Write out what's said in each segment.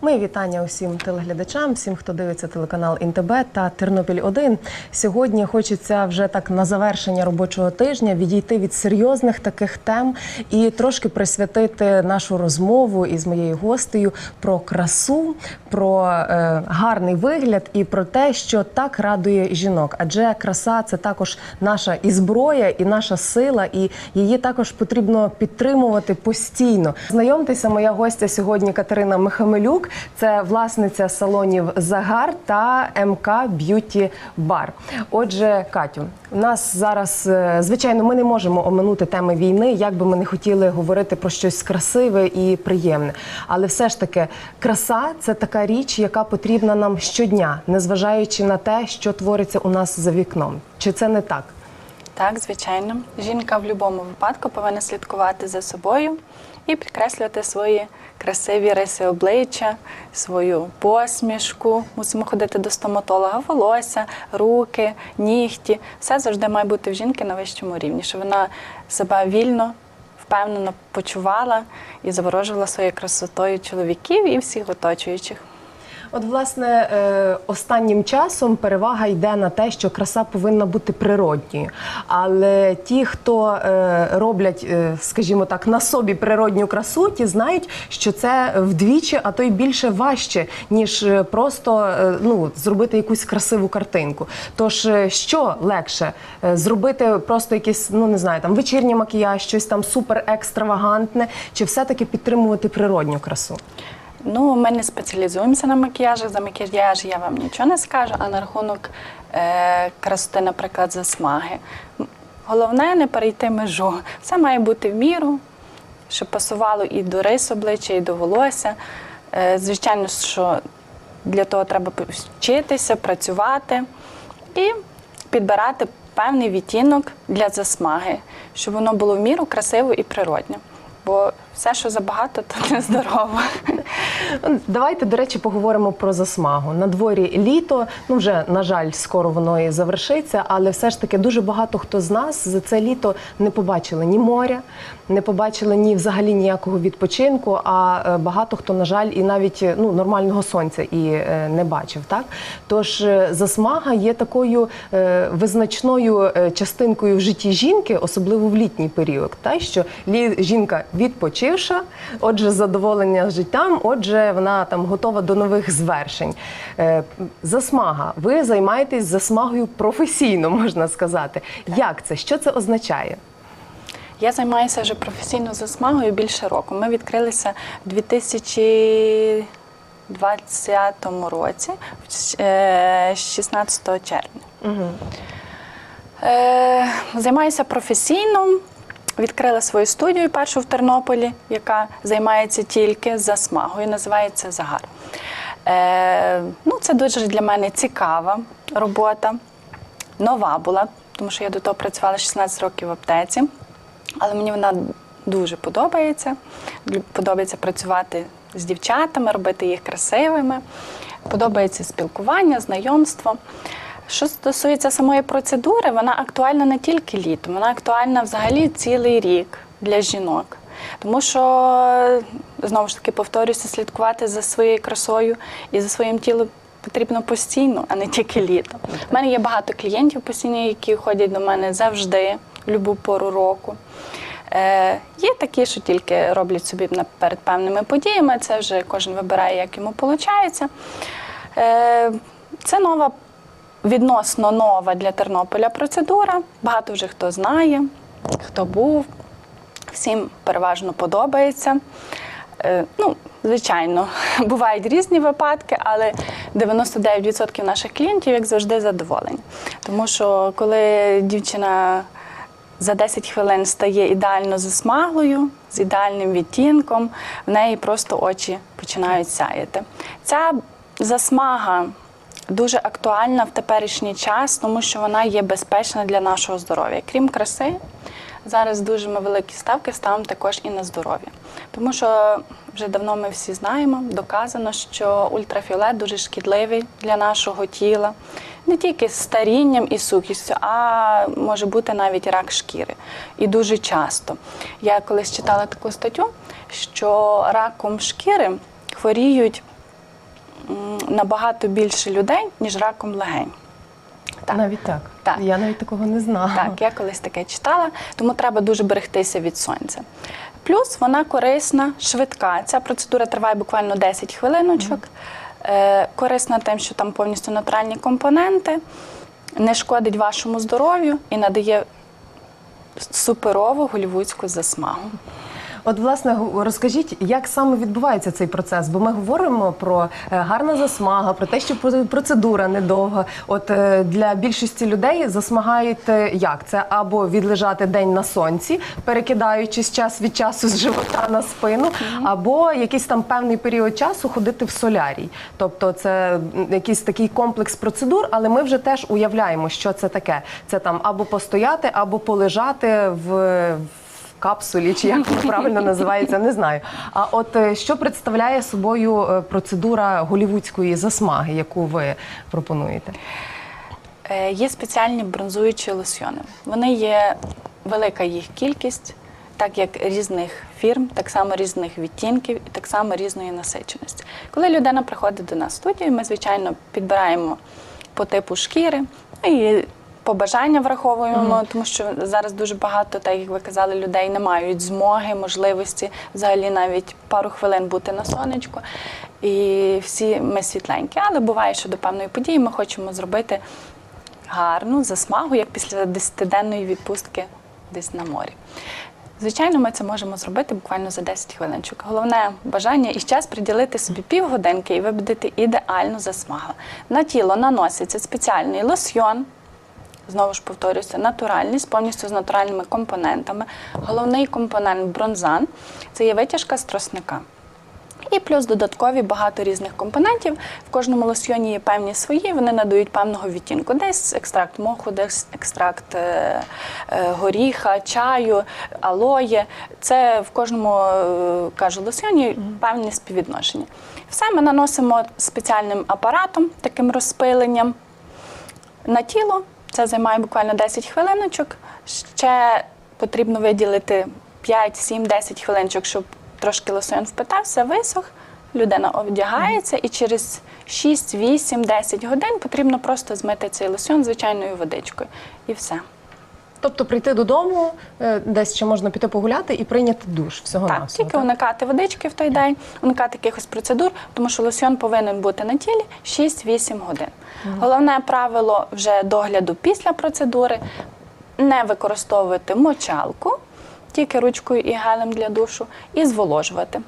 Мої вітання усім телеглядачам, всім, хто дивиться телеканал ІНТБ та Тернопіль 1 Сьогодні хочеться вже так на завершення робочого тижня відійти від серйозних таких тем і трошки присвятити нашу розмову із моєю гостею про красу, про е, гарний вигляд і про те, що так радує жінок. Адже краса це також наша і зброя, і наша сила, і її також потрібно підтримувати постійно. Знайомтеся, моя гостя сьогодні Катерина Михамелюк. Це власниця салонів Загар та МК Б'юті Бар. Отже, Катю, у нас зараз, е, звичайно, ми не можемо оминути теми війни, як би ми не хотіли говорити про щось красиве і приємне. Але все ж таки, краса це така річ, яка потрібна нам щодня, незважаючи на те, що твориться у нас за вікном. Чи це не так? Так, звичайно. Жінка в будь-якому випадку повинна слідкувати за собою і підкреслювати свої красиві риси обличчя, свою посмішку. Мусимо ходити до стоматолога, волосся, руки, нігті. Все завжди має бути в жінки на вищому рівні, щоб вона себе вільно, впевнено почувала і заворожувала своєю красотою чоловіків і всіх оточуючих. От, власне, е, останнім часом перевага йде на те, що краса повинна бути природньою. Але ті, хто е, роблять, е, скажімо так, на собі природню красу, ті знають, що це вдвічі, а то й більше важче, ніж просто ну, зробити якусь красиву картинку. Тож, що легше зробити просто якийсь, ну не знаю, там вечірній макіяж, щось там супер екстравагантне, чи все-таки підтримувати природню красу? Ну, ми не спеціалізуємося на макіяжах. За макіяж я вам нічого не скажу, а на рахунок е, красоти, наприклад, засмаги. Головне не перейти межу. Все має бути в міру, щоб пасувало і до рис обличчя, і до волосся. Е, звичайно, що для того треба вчитися, працювати і підбирати певний відтінок для засмаги, щоб воно було в міру красиво і природньо. Бо все, що забагато, то не здорово. Ну, Давайте, до речі, поговоримо про засмагу. На дворі літо, ну вже на жаль, скоро воно і завершиться, але все ж таки дуже багато хто з нас за це літо не побачили ні моря, не побачили ні взагалі ніякого відпочинку. А е, багато хто, на жаль, і навіть е, ну нормального сонця і е, не бачив. Так тож засмага є такою визначною частинкою в житті жінки, особливо в літній період. Та що жінка відпочивша, отже, задоволення життям, отже, вона там готова до нових звершень. Е, засмага. Ви займаєтесь засмагою професійно, можна сказати. Як це? Що це означає? Я займаюся вже професійно засмагою більше року. Ми відкрилися в 2020 році, е, 16 червня. Е, Займаюся професійно. Відкрила свою студію першу в Тернополі, яка займається тільки засмагою, називається Загар. Е, ну, це дуже для мене цікава робота, нова була, тому що я до того працювала 16 років в аптеці, але мені вона дуже подобається. Подобається працювати з дівчатами, робити їх красивими. Подобається спілкування, знайомство. Що стосується самої процедури, вона актуальна не тільки літом, вона актуальна взагалі цілий рік для жінок. Тому що, знову ж таки, повторюся, слідкувати за своєю красою і за своїм тілом потрібно постійно, а не тільки літом. У мене є багато клієнтів постійно, які ходять до мене завжди, в будь-яку пору року. Е, є такі, що тільки роблять собі перед певними подіями, це вже кожен вибирає, як йому виходить. Е, це нова, відносно нова для Тернополя процедура. Багато вже хто знає, хто був, всім переважно подобається. Е, ну, звичайно, бувають різні випадки, але 99% наших клієнтів, як завжди, задоволені. Тому що коли дівчина за 10 хвилин стає ідеально засмаглою, з ідеальним відтінком, в неї просто очі починають сяяти. Ця засмага дуже актуальна в теперішній час, тому що вона є безпечна для нашого здоров'я. Крім краси, зараз дуже ми великі ставки ставимо також і на здоров'я. Тому що вже давно ми всі знаємо, доказано, що ультрафіолет дуже шкідливий для нашого тіла. Не тільки з старінням і сухістю, а може бути навіть рак шкіри. І дуже часто. Я колись читала таку статтю, що раком шкіри хворіють набагато більше людей, ніж раком легень. Так. Навіть так. Так. Я навіть такого не знала. Так, я колись таке читала, тому треба дуже берегтися від сонця. Плюс вона корисна, швидка. Ця процедура триває буквально 10 хвилиночок. Е, корисна тим, що там повністю натуральні компоненти, не шкодить вашому здоров'ю і надає суперову голівудську засмагу. От, власне, розкажіть, як саме відбувається цей процес? Бо ми говоримо про е, гарна засмага, про те, що про- процедура недовга. От е, для більшості людей засмагають е, як? Це або відлежати день на сонці, перекидаючись час від часу з живота на спину, або якийсь там певний період часу ходити в солярій. Тобто це якийсь такий комплекс процедур, але ми вже теж уявляємо, що це таке. Це там або постояти, або полежати в. Капсулі, чи як воно правильно називається, не знаю. А от е, що представляє собою е, процедура голівудської засмаги, яку ви пропонуєте? Е, Є спеціальні бронзуючі лосьйони. Вони є велика їх кількість, так як різних фірм, так само різних відтінків і так само різної насиченості. Коли людина приходить до нас в студію, ми, звичайно, підбираємо по типу шкіри ну, і побажання враховуємо, тому що зараз дуже багато, так як ви казали, людей не мають змоги, можливості взагалі навіть пару хвилин бути на сонечку. І всі ми світленькі, але буває, що до певної події ми хочемо зробити гарну засмагу, як після 10-денної відпустки десь на морі. Звичайно, ми це можемо зробити буквально за 10 хвилинчик. Головне бажання і час приділити собі півгодинки, і ви будете ідеально засмагли. На тіло наноситься спеціальний лосьйон. Знову ж повторюся, натуральний, з повністю з натуральними компонентами. Головний компонент бронзан це є витяжка з тросника. І плюс додаткові багато різних компонентів. В кожному лосьйоні є певні свої, вони надають певного відтінку. Десь екстракт моху, десь екстракт е, е, горіха, чаю, алоє. Це в кожному е, кажу лосьйоні певні співвідношення. Все ми наносимо спеціальним апаратом, таким розпиленням на тіло. Це займає буквально 10 хвилиночок. Ще потрібно виділити 5, 7, 10 хвилиночок, щоб трошки лосьон впитався, висох. Людина одягається і через 6, 8, 10 годин потрібно просто змити цей лосьон звичайною водичкою. І все. Тобто прийти додому, е, десь ще можна піти погуляти і прийняти душ всього Так, навсього. тільки уникати водички в той день, уникати якихось процедур, тому що лосьон повинен бути на тілі 6-8 годин. Головне правило вже догляду після процедури не використовувати мочалку, тільки ручкою і гелем для душу, і зволожувати.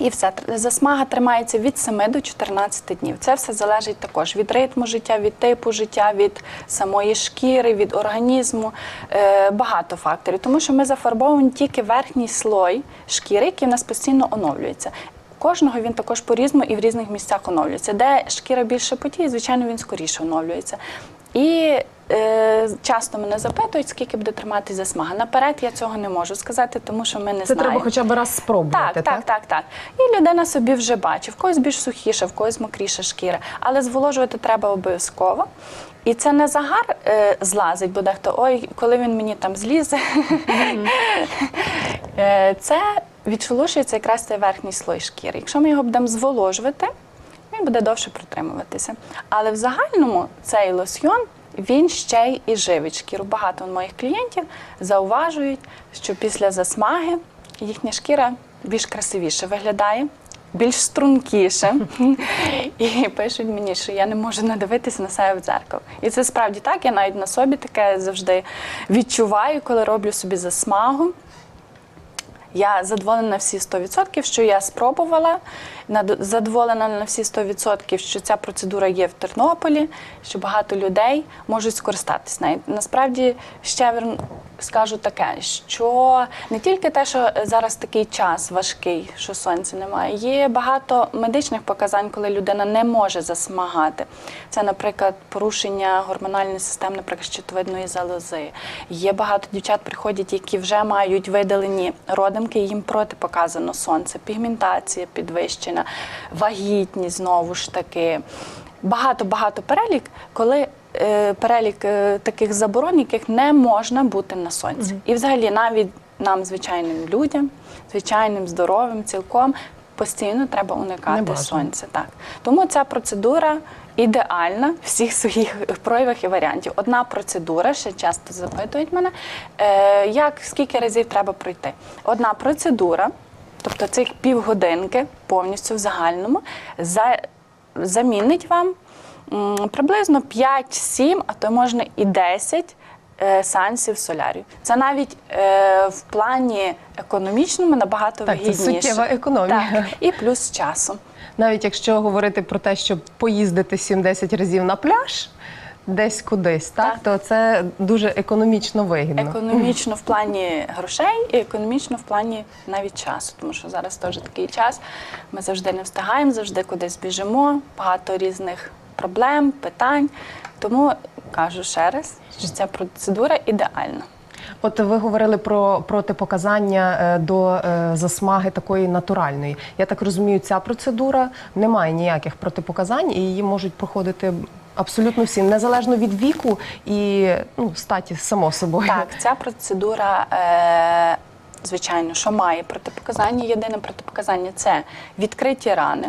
І все засмага тримається від 7 до 14 днів. Це все залежить також від ритму життя, від типу життя, від самої шкіри, від організму. Е, багато факторів. Тому що ми зафарбовуємо тільки верхній слой шкіри, який у нас постійно оновлюється. Кожного він також по-різному і в різних місцях оновлюється. Де шкіра більше потіє, звичайно, він скоріше оновлюється. І е, часто мене запитують, скільки буде тримати засмага. Наперед я цього не можу сказати, тому що ми не Це треба хоча б раз спробувати, Так, так, так, так. І людина собі вже бачить, в когось більш сухіша, в когось мокріша шкіра. Але зволожувати треба обов'язково. І це не загар е, злазить, бо дехто ой, коли він мені там злізе. Е, це відшелушується якраз цей верхній слой шкіри. Якщо ми його будемо зволожувати, він буде довше протримуватися. Але в загальному цей лосьйон він ще й і живить шкіру. Багато моїх клієнтів зауважують, що після засмаги їхня шкіра більш красивіше виглядає. Більш стрункіше і пишуть мені, що я не можу надивитися на себе в дзеркало. І це справді так. Я навіть на собі таке завжди відчуваю, коли роблю собі засмагу. Я задоволена на всі 100%, що я спробувала. Задоволена на всі 100%, що ця процедура є в Тернополі, що багато людей можуть скористатись. Насправді ще вер- скажу таке, що не тільки те, що зараз такий час важкий, що сонця немає, є багато медичних показань, коли людина не може засмагати. Це, наприклад, порушення гормональної системи, наприклад, щитовидної залози. Є багато дівчат приходять, які вже мають видалені родимки, їм протипоказано сонце, пігментація підвищена, вагітність знову ж таки. Багато-багато перелік, коли перелік е, таких заборон, яких не можна бути на сонці. І взагалі навіть нам, звичайним людям, звичайним здоровим, цілком постійно треба уникати сонця. Так. Тому ця процедура ідеальна в всіх своїх проявах і варіантів. Одна процедура, ще часто запитують мене, е, як скільки разів треба пройти. Одна процедура, тобто цих півгодинки повністю в загальному, за, замінить вам приблизно 5-7, а то можна і 10 е, сеансів солярію. Це навіть е, в плані економічному набагато Так, це суттєва економія. Так, і плюс часу. Навіть якщо говорити про те, щоб поїздити 7-10 разів на пляж, десь кудись, так, Так. то це дуже економічно вигідно. Економічно в плані грошей і економічно в плані навіть часу, тому що зараз теж такий час. Ми завжди не встигаємо, завжди кудись біжимо, багато різних проблем, питань. Тому кажу ще раз, що ця процедура ідеальна. От ви говорили про протипоказання е, до е, засмаги такої натуральної. Я так розумію, ця процедура не має ніяких протипоказань, і її можуть проходити абсолютно всі, незалежно від віку і ну, статі, само собою. Так, ця процедура, е, звичайно, що має протипоказання. Єдине протипоказання це відкриті рани.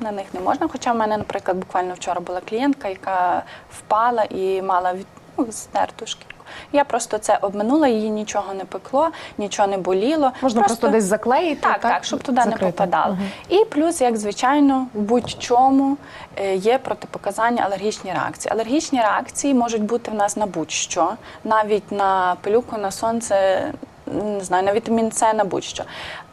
На них не можна. Хоча в мене, наприклад, буквально вчора була клієнтка, яка впала і мала від, ну, здерту шкірку. Я просто це обминула, її нічого не пекло, нічого не боліло. Можна просто, десь заклеїти. Так, так, щоб туди закрити. не попадало. І плюс, як звичайно, в будь-чому е, є протипоказання алергічні реакції. Алергічні реакції можуть бути в нас на будь-що, навіть на пилюку, на сонце, не знаю, на вітамін С, на будь-що.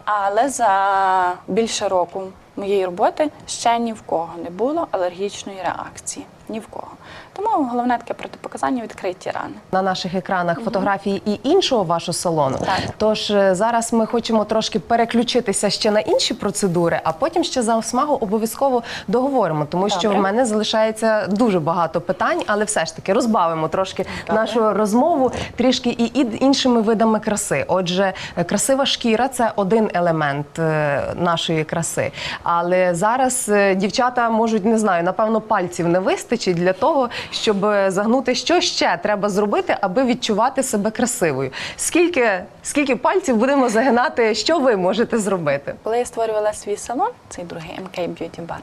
Але за більше року моєї роботи ще ні в кого не було алергічної реакції. Ні в кого. Тому головне таке протипоказання відкриті рани. На наших екранах фотографії і іншого вашого салону. Так. Тож е, зараз ми хочемо трошки переключитися ще на інші процедури, а потім ще за смагу обов'язково договоримо, тому що в мене залишається дуже багато питань, але все ж таки розбавимо трошки нашу розмову трішки і іншими видами краси. Отже, красива шкіра це один елемент е, нашої краси. Але зараз е, дівчата можуть не знаю, напевно, пальців не вистачить для того, щоб е, загнути, що ще треба зробити, аби відчувати себе красивою. Скільки, скільки пальців будемо загинати, що ви можете зробити? Коли я створювала свій салон, цей другий MK Beauty Bar,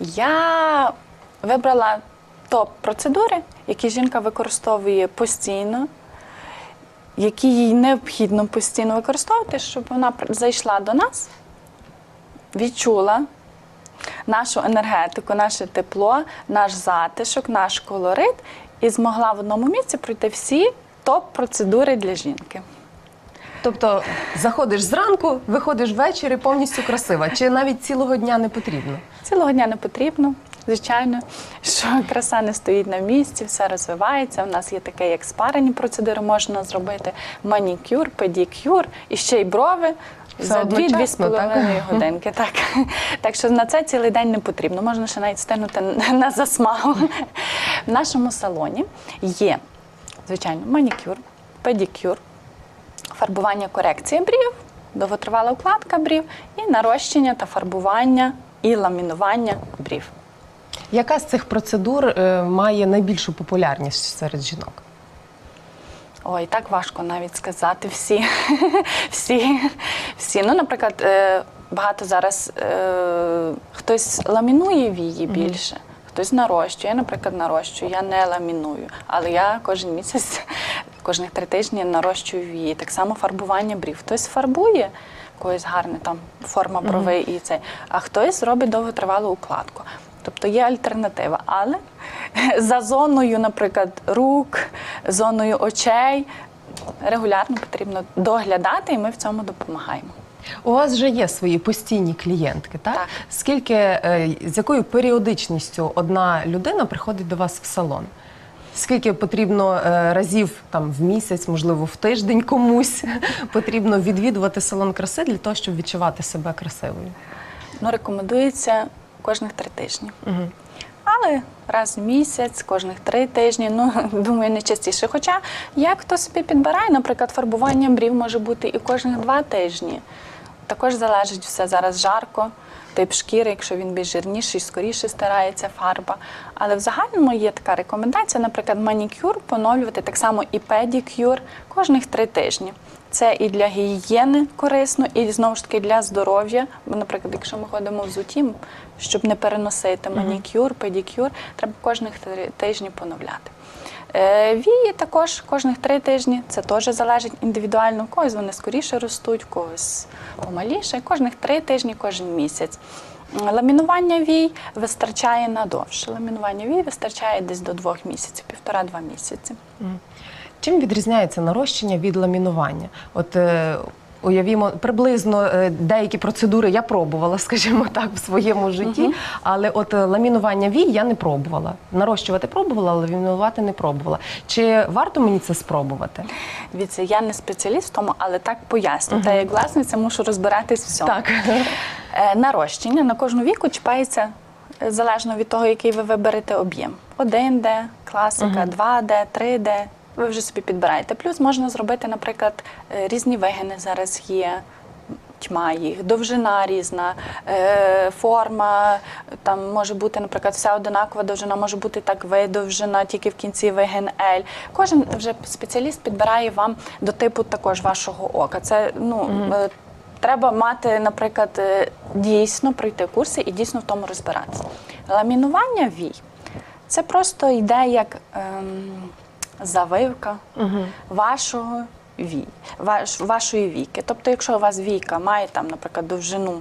я вибрала топ-процедури, які жінка використовує постійно, які їй необхідно постійно використовувати, щоб вона зайшла до нас, відчула нашу енергетику, наше тепло, наш затишок, наш колорит і змогла в одному місці пройти всі топ-процедури для жінки. Тобто заходиш зранку, виходиш ввечері повністю красива, чи навіть цілого дня не потрібно? Цілого дня не потрібно. Звичайно, що краса не стоїть на місці, все розвивається. У нас є таке, як спарені процедури, можна зробити манікюр, педикюр і ще й брови за дві-дві з половиною годинки. Так. так що на це цілий день не потрібно. Можна ще навіть стигнути на засмагу. В нашому салоні є, звичайно, манікюр, педикюр, фарбування корекція брів, довготривала укладка брів і нарощення та фарбування і ламінування брів. Яка з цих процедур е, має найбільшу популярність серед жінок? Ой, так важко навіть сказати всі. всі, всі. Ну, наприклад, е, багато зараз е, хтось ламінує вії більше, хтось нарощує. Я, наприклад, нарощую, я не ламіную, але я кожен місяць, кожних три тижні нарощую вії. Так само фарбування брів. Хтось фарбує. Когось гарна там форма брови і це, а хтось робить довготривалу укладку. Тобто є альтернатива, але за зоною, наприклад, рук, зоною очей регулярно потрібно доглядати, і ми в цьому допомагаємо. У вас вже є свої постійні клієнтки, так? Так. Скільки е, з якою періодичністю одна людина приходить до вас в салон? Скільки потрібно е, разів там в місяць, можливо, в тиждень комусь потрібно відвідувати салон краси для того, щоб відчувати себе красивою? Ну, рекомендується кожних три тижні. Але раз в місяць, кожних три тижні, ну думаю, не частіше. Хоча як хто собі підбирає, наприклад, фарбування брів може бути і кожних два тижні. Також залежить все зараз жарко, тип шкіри, якщо він більш жирніший, скоріше стирається фарба. Але в загальному є така рекомендація, наприклад, манікюр поновлювати так само і педикюр кожних три тижні. Це і для гігієни корисно, і знову ж таки для здоров'я. Бо, наприклад, якщо ми ходимо взуті, щоб не переносити манікюр, педикюр, треба кожних три тижні поновляти. Е, Вії також кожних три тижні. Це теж залежить індивідуально. У когось вони скоріше ростуть, у когось помаліше. Кожних три тижні, кожен місяць. Ламінування вій вистачає надовше. Ламінування вій вистачає десь до двох місяців, півтора-два місяці. Чим відрізняється нарощення від ламінування? От е, уявімо, приблизно е, деякі процедури я пробувала, скажімо так, в своєму житті, але от е, ламінування вій я не пробувала. Нарощувати пробувала, але ламінувати не пробувала. Чи варто мені це спробувати? Дивіться, я не спеціаліст в тому, але так поясню. Та як власниця мушу розбиратись в всьому. Так. Е, Нарощення на кожну віку чіпається е, залежно від того, який ви виберете об'єм. 1D, класика, 2D, 3D. Ви вже собі підбираєте. Плюс можна зробити, наприклад, е, різні вигини зараз є. Тьма їх, довжина різна, е, форма, там може бути, наприклад, вся одинакова довжина, може бути так видовжена, тільки в кінці вигин L. Кожен вже спеціаліст підбирає вам до типу також вашого ока. Це ну е, треба мати, наприклад, дійсно пройти курси і дійсно в тому розбиратися. Ламінування вій це просто йде як ем, завивка вашого вій, ваш, вашої віки. Тобто, якщо у вас війка має там, наприклад, довжину,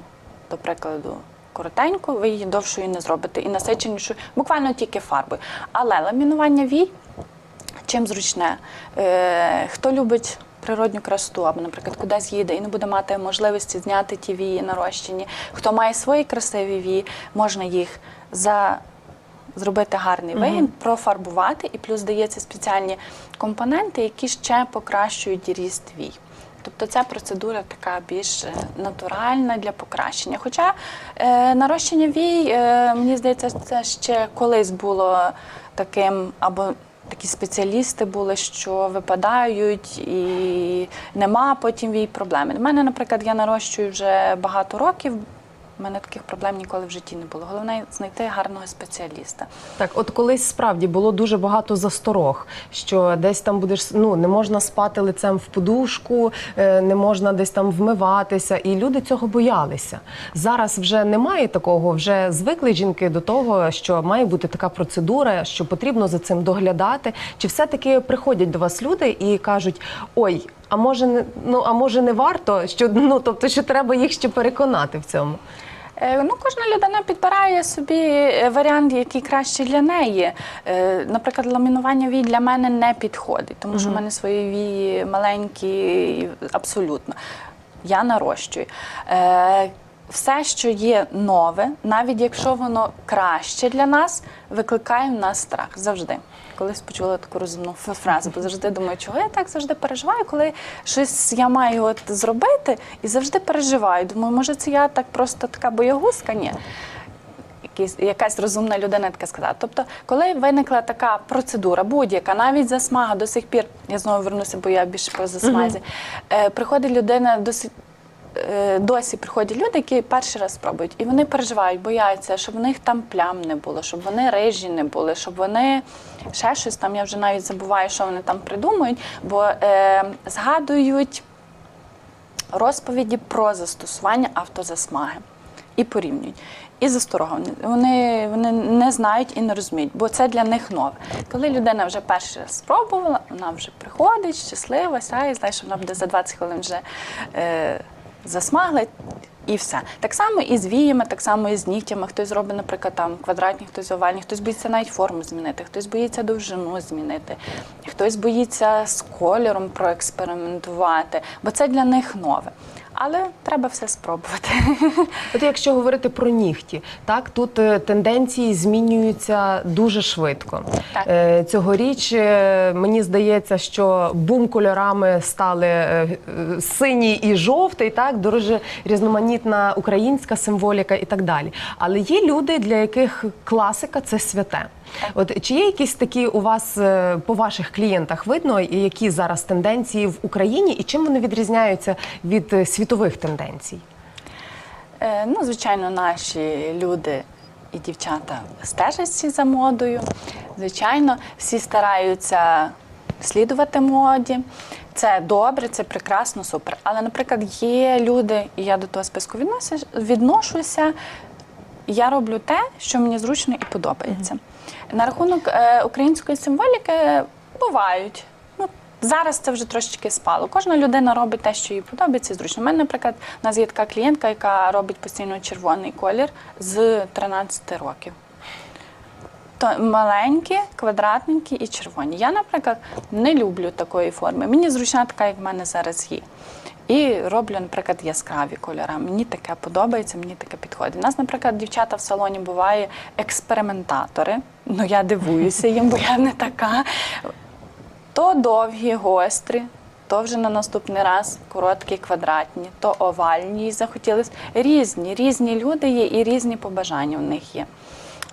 до прикладу, коротеньку, ви її довшою не зробите і насиченішу, буквально тільки фарбою. Але ламінування вій чим зручне? Е, хто любить природню красоту, або, наприклад, кудись їде і не буде мати можливості зняти ті вії нарощені. Хто має свої красиві вії, можна їх за зробити гарний вигін, профарбувати, і плюс дається спеціальні компоненти, які ще покращують ріст вій. Тобто ця процедура така більш е, натуральна для покращення. Хоча е, нарощення вій, е, мені здається, це ще колись було таким або. Такі спеціалісти були, що випадають і нема потім вій проблеми. У мене, наприклад, я нарощую вже багато років. У мене таких проблем ніколи в житті не було. Головне знайти гарного спеціаліста. Так, от колись справді було дуже багато засторог, що десь там будеш ну не можна спати лицем в подушку, е, не можна десь там вмиватися, і люди цього боялися. Зараз вже немає такого, вже звикли жінки до того, що має бути така процедура, що потрібно за цим доглядати. Чи все-таки приходять до вас люди і кажуть: ой, а може ну а може не варто? Що ну тобто, що треба їх ще переконати в цьому? Е, Ну, кожна людина підбирає собі е, варіант, який краще для неї. Е, Наприклад, ламінування вій для мене не підходить, тому що в мене свої вії маленькі абсолютно. Я нарощую. Все, що є нове, навіть якщо воно краще для нас, викликає в нас страх завжди. Колись почула таку розумну фразу, бо завжди думаю, чого я так завжди переживаю, коли щось я маю от зробити і завжди переживаю. Думаю, може, це я так просто така боягузка? Ні. Якась розумна людина таке сказала. Тобто, коли виникла така процедура, будь-яка, навіть засмага до сих пір, я знову вернуся, бо я більше по засмазі, е, приходить людина досить. Е, Досі приходять люди, які перший раз спробують, і вони переживають, бояться, щоб в них там плям не було, щоб вони рижі не були, щоб вони ще щось там. Я вже навіть забуваю, що вони там придумують, бо е, згадують розповіді про застосування автозасмаги і порівнюють. І засторога. Вони, вони не знають і не розуміють, бо це для них нове. Коли людина вже перший раз спробувала, вона вже приходить, щаслива, сяє, знає, що вона буде за 20 хвилин вже е, засмагла. І все. Так само і з віями, так само і з нігтями. Хтось робить, наприклад, там квадратні, хтось овальні, хтось боїться навіть форму змінити, хтось боїться довжину змінити, хтось боїться з кольором проекспериментувати, бо це для них нове. Але треба все спробувати. От якщо говорити про нігті, так тут е, тенденції змінюються дуже швидко. Так. Е, Цьогоріч е, мені здається, що бум кольорами стали синій і жовтий, так дуже різноманітна українська символіка і так далі. Але є люди, для яких класика це святе. От чи є якісь такі у вас е, по ваших клієнтах видно, які зараз тенденції в Україні, і чим вони відрізняються від е, світових тенденцій? Е, Ну, звичайно, наші люди і дівчата стежать за модою. Звичайно, всі стараються слідувати моді. Це добре, це прекрасно, супер. Але, наприклад, є люди, і я до того списку відношуся. Я роблю те, що мені зручно і подобається. На рахунок е, української символіки бувають. Ну, зараз це вже трошечки спало. Кожна людина робить те, що їй подобається зручно. У мене, наприклад, у нас є така клієнтка, яка робить постійно червоний колір з 13 років. То маленькі, квадратненькі і червоні. Я, наприклад, не люблю такої форми. Мені зручна така, як в мене зараз є. І роблю, наприклад, яскраві кольори. Мені таке подобається, мені таке підходить. У нас, наприклад, дівчата в салоні буває експериментатори. Ну я дивуюся їм, бо я не така. То довгі, гострі, то вже на наступний раз короткі, квадратні, то овальні їй захотілося. Різні, різні люди є і різні побажання в них є.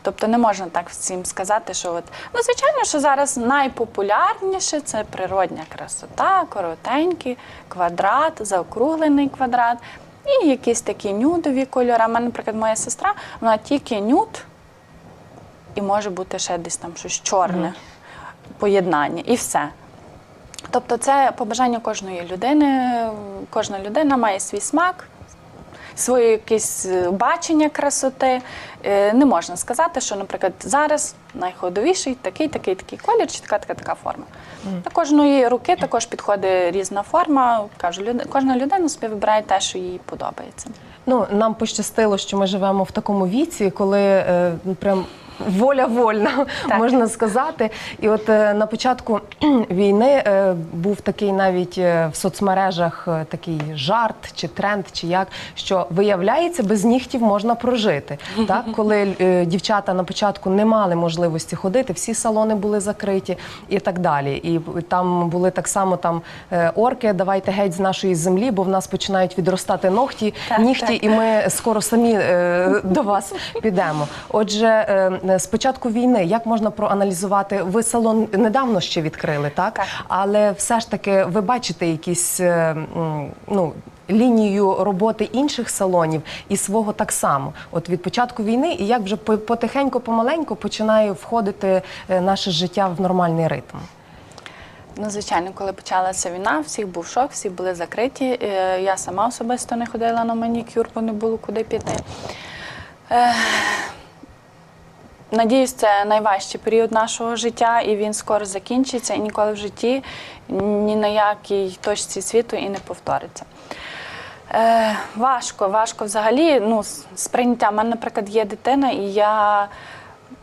Тобто не можна так всім сказати, що от ну звичайно, що зараз найпопулярніше це природня красота, коротенький квадрат, заокруглений квадрат і якісь такі нюдові кольори. У мене, наприклад, моя сестра, вона тільки нюд, і може бути ще десь там щось чорне поєднання, і все. Тобто, це побажання кожної людини. Кожна людина має свій смак, своє якесь е, бачення красоти. Е, Не можна сказати, що, наприклад, зараз найходовіший такий, такий, такий колір, чи така, така, така форма. До кожної руки також підходить різна форма. Кажу, люд- кожна людина собі вибирає те, що їй подобається. Ну, нам пощастило, що ми живемо в такому віці, коли е, прям. Воля вольна, Так. можна сказати. І от е, на початку війни е, був такий навіть е, в соцмережах такий жарт чи тренд, чи як, що виявляється, без нігтів можна прожити. Так, коли дівчата на початку не мали можливості ходити, всі салони були закриті і так далі. І там були так само там орки, давайте геть з нашої землі, бо в нас починають відростати ногті, Так, нігті, так. і ми скоро самі до вас підемо. Отже, з початку війни, як можна проаналізувати? Ви салон недавно ще відкрили, так? Так. Але все ж таки ви бачите якісь е, ну. Лінію роботи інших салонів і свого так само, от від початку війни, і як вже потихеньку, помаленьку починає входити е, наше життя в нормальний ритм. Ну, звичайно, коли почалася війна, всіх був шок, всі були закриті. Е, Я сама особисто не ходила на манікюр, бо не було куди піти. Надіюсь, це найважчий період нашого життя, і він скоро закінчиться, і ніколи в житті ні на якій точці світу і не повториться. Е, важко, важко взагалі. Ну, сприйняття. У мене, наприклад, є дитина, і я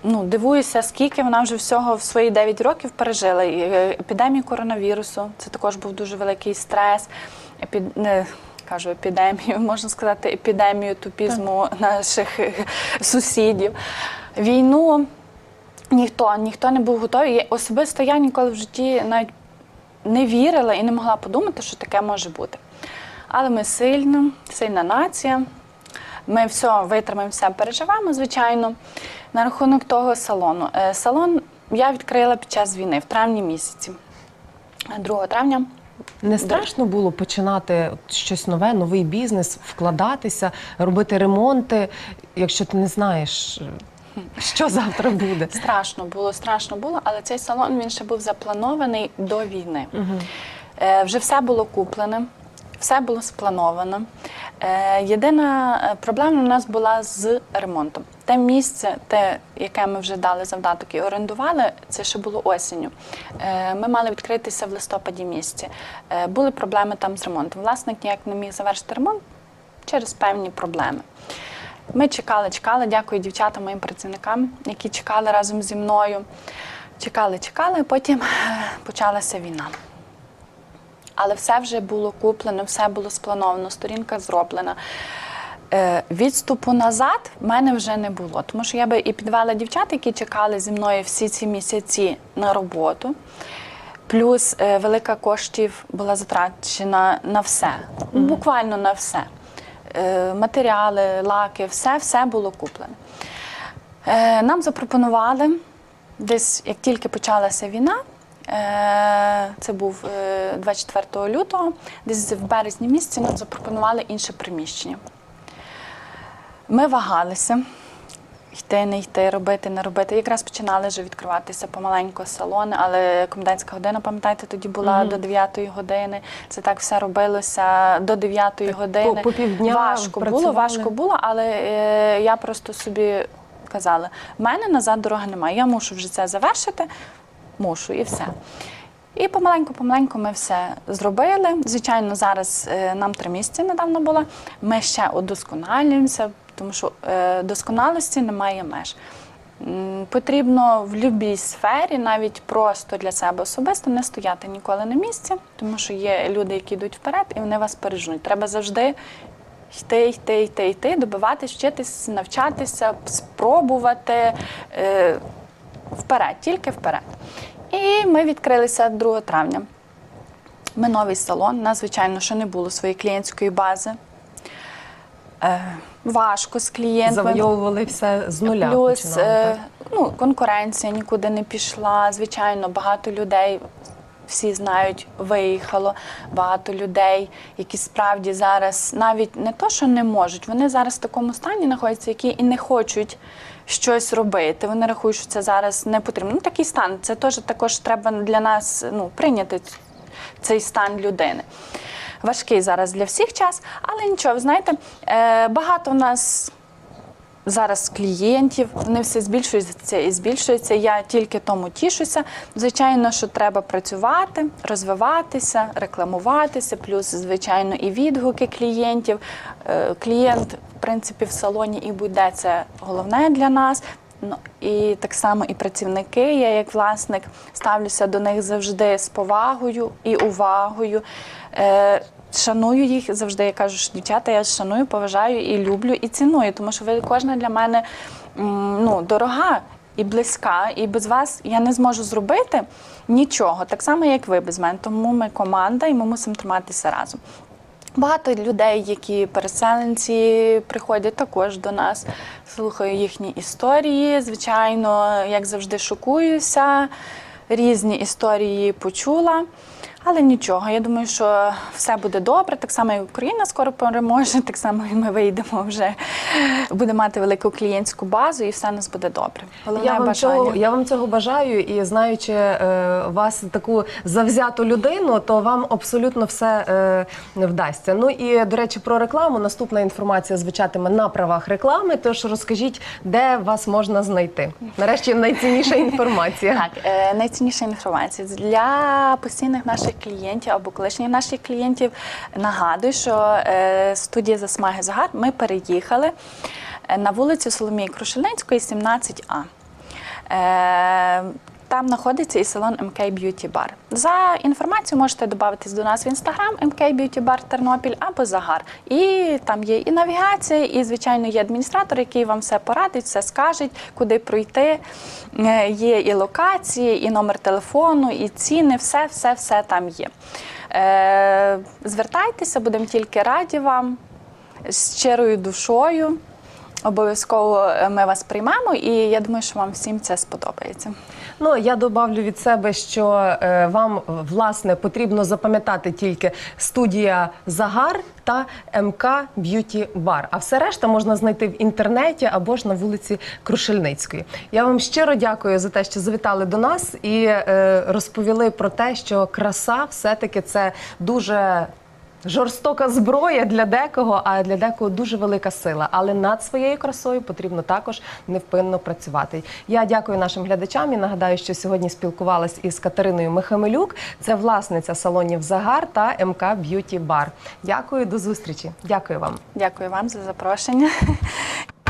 ну, дивуюся, скільки вона вже всього в свої 9 років пережила. І, е, Епідемію коронавірусу, це також був дуже великий стрес. Епід... Кажу епідемію, можна сказати, епідемію тупізму наших е, сусідів. Війну ніхто, ніхто не був готовий. Особисто я ніколи в житті навіть не вірила і не могла подумати, що таке може бути. Але ми сильна, сильна нація. Ми все витримаємо, все переживемо, звичайно. На рахунок того салону. Е, Салон я відкрила під час війни в травні місяці. 2 травня. Не страшно було починати щось нове, новий бізнес, вкладатися, робити ремонти, якщо ти не знаєш, е, що завтра буде. Страшно було, страшно було, але цей салон він ще був запланований до війни. Е, вже все було куплене, все було сплановано. Е, єдина е, проблема у нас була з ремонтом. Те місце, те, яке ми вже дали завдаток і орендували, це ще було осінню. Ми мали відкритися в листопаді місяці. Були проблеми там з ремонтом. Власник ніяк не міг завершити ремонт через певні проблеми. Ми чекали, чекали. Дякую дівчатам, моїм працівникам, які чекали разом зі мною. Чекали, чекали, потім е, почалася війна. Але все вже було куплено, все було сплановано, сторінка зроблена. Е, Відступу назад в мене вже не було, тому що я би і підвела дівчат, які чекали зі мною всі ці місяці на роботу. Плюс е, велика коштів була затрачена на все, буквально на все. Е, матеріали, лаки, все, все було куплене. Е, нам запропонували десь, як тільки почалася війна, е, це був е, 24 лютого, десь в березні місяці нам запропонували інше приміщення. Ми вагалися. Йти, не йти, робити, не робити. Якраз починали вже відкриватися помаленьку салони, але комендантська година, пам'ятаєте, тоді була до 9 години. Це так все робилося до 9 години. по- по півдня важко було, важко було, але е, я просто собі казала: в мене назад дороги немає. Я мушу вже це завершити, мушу і все. І помаленьку-помаленьку ми все зробили. Звичайно, зараз е, нам три місяці недавно було. Ми ще удосконалюємося, тому що е, досконалості немає меж. Потрібно в будь-якій сфері, навіть просто для себе особисто, не стояти ніколи на місці, тому що є люди, які йдуть вперед, і вони вас пережнуть. Треба завжди йти, йти, йти, йти, добиватись, вчитись, навчатися, спробувати е, вперед, тільки вперед. І ми відкрилися 2 травня. Ми новий салон. Нас, що не було своєї клієнтської бази. Е, важко з клієнтами. Завойовували все з нуля. Плюс починали, е, ну, конкуренція нікуди не пішла. Звичайно, багато людей. Всі знають, виїхало багато людей, які справді зараз навіть не то, що не можуть, вони зараз в такому стані знаходяться, які і не хочуть щось робити. Вони рахують, що це зараз не потрібно. Ну такий стан. Це теж також треба для нас ну, прийняти цей стан людини. Важкий зараз для всіх час, але нічого, знаєте, е, багато в нас зараз клієнтів, вони все збільшуються і збільшуються. Я тільки тому тішуся. Звичайно, що треба працювати, розвиватися, рекламуватися, плюс, звичайно, і відгуки клієнтів. Е, Клієнт, в принципі, в салоні і буде це головне для нас. Ну і так само і працівники. Я як власник ставлюся до них завжди з повагою і увагою. Е, Шаную їх завжди. Я кажу, що дівчата, я шаную, поважаю і люблю, і ціную, тому що ви кожна для мене ну, дорога і близька, і без вас я не зможу зробити нічого, так само, як ви без мене. Тому ми команда, і ми мусимо триматися разом. Багато людей, які переселенці приходять також до нас. Слухаю їхні історії. Звичайно, як завжди, шокуюся. Різні історії почула. Але нічого, я думаю, що все буде добре. Так само, і Україна скоро переможе, так само і ми вийдемо вже, будемо мати велику клієнтську базу, і все у нас буде добре. Головне Я вам, бажання. цього, я вам цього бажаю, і знаючи е, вас таку завзяту людину, то вам абсолютно все е, не вдасться. Ну і до речі, про рекламу. Наступна інформація звучатиме на правах реклами. Тож розкажіть, де вас можна знайти. Нарешті найцінніша інформація. Так, е, найцінніша інформація для постійних наших клієнтів або колишніх наших клієнтів. Нагадую, що е, студія засмаги загар ми переїхали е, на вулицю Соломії Крушельницької, 17А. Там знаходиться і салон MK Beauty Bar. За інформацією можете додатись до нас в інстаграм MK Beauty Bar Тернопіль або Загар. І там є і навігація, і звичайно є адміністратор, який вам все порадить, все скаже, куди пройти. Е, Є і локації, і номер телефону, і ціни, все, все, все там є. Е, Звертайтеся, будемо тільки раді вам з щирою душою. Обов'язково е, ми вас приймемо, і я думаю, що вам всім це сподобається. Ну я добавлю від себе, що е, вам власне потрібно запам'ятати тільки студія Загар та МК Б'юті Бар. А все решта можна знайти в інтернеті або ж на вулиці Крушельницької. Я вам щиро дякую за те, що завітали до нас і е, розповіли про те, що краса все-таки це дуже. Жорстока зброя для декого, а для декого дуже велика сила. Але над своєю красою потрібно також невпинно працювати. Я дякую нашим глядачам і нагадаю, що сьогодні спілкувалась із Катериною Михамилюк. Це власниця салонів Загар та МК Б'юті Бар. Дякую, до зустрічі. Дякую вам. Дякую вам за запрошення.